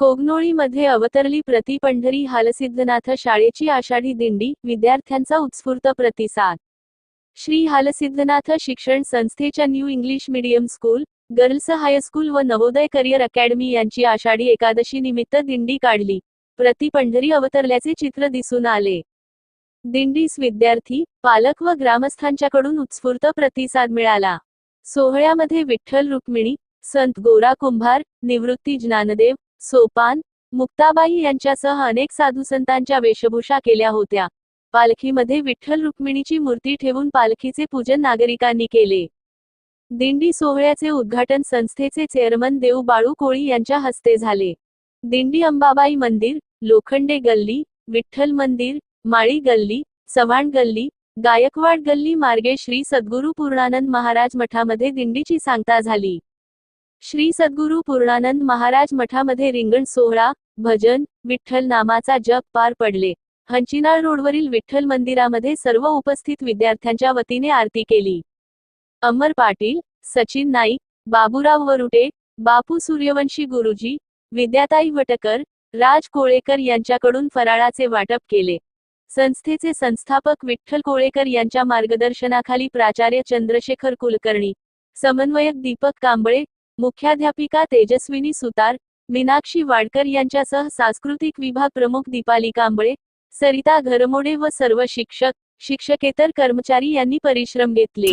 कोगनोळीमध्ये अवतरली प्रति पंढरी हालसिद्धनाथ शाळेची आषाढी दिंडी विद्यार्थ्यांचा उत्स्फूर्त प्रतिसाद. श्री हालसिद्धनाथ शिक्षण संस्थेच्या new English medium school girls high school व नवोदय करिअर अकॅडमी यांची आषाढी एकादशी निमित्त दिंडी काढली. प्रति पंढरी अवतरल्याचे चित्र दिसून आले. दिंडीस विद्यार्थी पालक व ग्रामस्थांच्याकडून उत्स्फूर्त प्रतिसाद मिळाला. सोहळ्यामध्ये विठ्ठल रुक्मिणी संत गोरा कुंभार निवृत्ती ज्ञानदेव सोपान मुक्ताबाई यांच्यासह अनेक साधुसंतांच्या वेशभूषा केल्या होत्या. पालखीमध्ये विठ्ठल रुक्मिणीची मूर्ती ठेवून पालखीचे पूजन नागरिकांनी केले. दिंडी सोहळ्याचे उद्घाटन संस्थेचे चेअरमन देऊ बाळू कोळी यांच्या हस्ते झाले. दिंडी अंबाबाई मंदिर लोखंडे गल्ली विठ्ठल मंदिर माळी गल्ली चव्हाण गल्ली गायकवाड गल्ली मार्गे श्री सद्गुरू पूर्णानंद महाराज मठामध्ये दिंडीची सांगता झाली. श्री सद्गुरू पूर्णानंद महाराज मठामध्ये रिंगण सोहळा भजन विठ्ठल नामाचा जप पार पडले. हंचिनाळ रोडवरील विठ्ठल मंदिरामध्ये सर्व उपस्थित विद्यार्थ्यांच्या वतीने आरती केली. अमर पाटील सचिन नाईक बाबूराव वरुटे बापू सूर्यवंशी गुरुजी विद्याताई वटकर राज कोळेकर यांच्याकडून फराळाचे वाटप केले. संस्थेचे संस्थापक विठ्ठल कोळेकर यांच्या मार्गदर्शनाखाली प्राचार्य चंद्रशेखर कुलकर्णी समन्वयक दीपक कांबळे मुख्याध्यापिका तेजस्विनी सुतार मीनाक्षी वाडकर यांच्यासह सांस्कृतिक विभाग प्रमुख दीपाली कांबळे सरिता घरमोडे व सर्व शिक्षक शिक्षकेतर कर्मचारी यांनी परिश्रम घेतले.